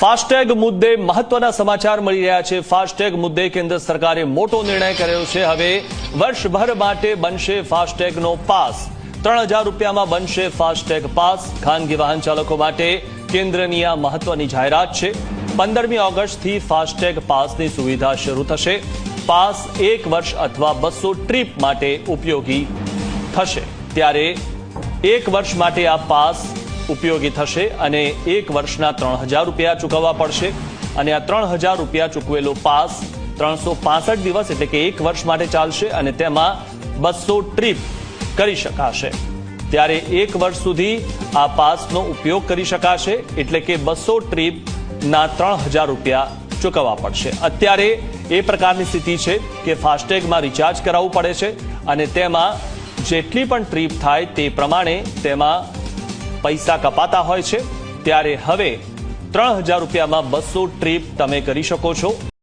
FASTag મુદ્દે મહત્વના સમાચાર મળી રહ્યા છે. ફાસ્ટેગ મુદ્દે કેન્દ્ર સરકારે મોટો નિર્ણય કર્યો છે. હવે વર્ષભર માટે બનશે ફાસ્ટેગનો પાસ. ત્રણ હજાર રૂપિયામાં બનશે ફાસ્ટેગ પાસ. ખાનગી વાહન ચાલકો માટે કેન્દ્રની આ મહત્વની જાહેરાત છે. પંદરમી ઓગસ્ટથી ફાસ્ટેગ પાસની સુવિધા શરૂ થશે. પાસ એક વર્ષ અથવા બસો ટ્રીપ માટે ઉપયોગી થશે. ત્યારે એક વર્ષ માટે આ પાસ ઉપયોગી થશે અને એક વર્ષના ત્રણ હજાર રૂપિયા ચૂકવવા પડશે. અને આ ત્રણ હજાર રૂપિયા ચૂકવેલો પાસ ત્રણસો પાસઠ દિવસ એટલે કે એક વર્ષ માટે ચાલશે અને તેમાં બસો ટ્રીપ કરી શકાશે. ત્યારે એક વર્ષ સુધી આ પાસનો ઉપયોગ કરી શકાશે એટલે કે બસો ટ્રીપના ત્રણ હજાર રૂપિયા ચૂકવવા પડશે. અત્યારે એ પ્રકારની સ્થિતિ છે કે ફાસ્ટેગમાં રિચાર્જ કરાવવું પડે છે અને તેમાં જેટલી પણ ટ્રીપ થાય તે પ્રમાણે તેમાં પૈસા કપાતા હોય છે, ત્યારે હવે ત્રણ હજાર રૂપિયામાં બસો ટ્રીપ તમે કરી શકો છો.